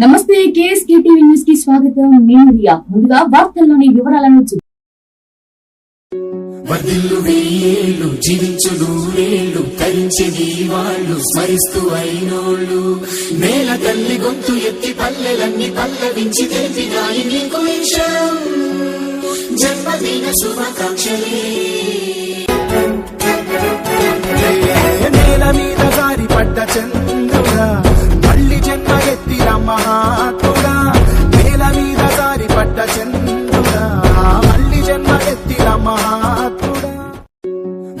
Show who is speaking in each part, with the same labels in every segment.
Speaker 1: నమస్తే KSK TV న్యూస్కి స్వాగతం. నేను రియా. ముందుగా వార్తల్లోని వివరాలను చూ-
Speaker 2: వర్ధిల్లు వెయ్యేళ్ళు జీవించు నూరేళ్ళు తరించేది వాళ్ళు స్మరిస్తూ అయినోళ్ళు. నేల తల్లి గొంతు ఎత్తి పల్లెలన్నీ పల్లవించి తెలిపినాయి నీకు విషయం. జన్మదిన శుభాకాంక్షలే.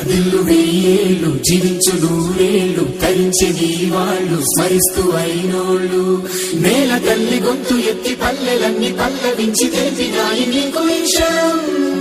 Speaker 2: వర్ధిల్లు వెయ్యేళ్ళు జీవించు నూరేళ్ళు తరించేది వాళ్ళు స్మరిస్తూ అయినోళ్ళు. నేల తల్లి గొంతు ఎత్తి పల్లెలన్నీ పల్లవించి తెలిపినాయి నీకు విషయం.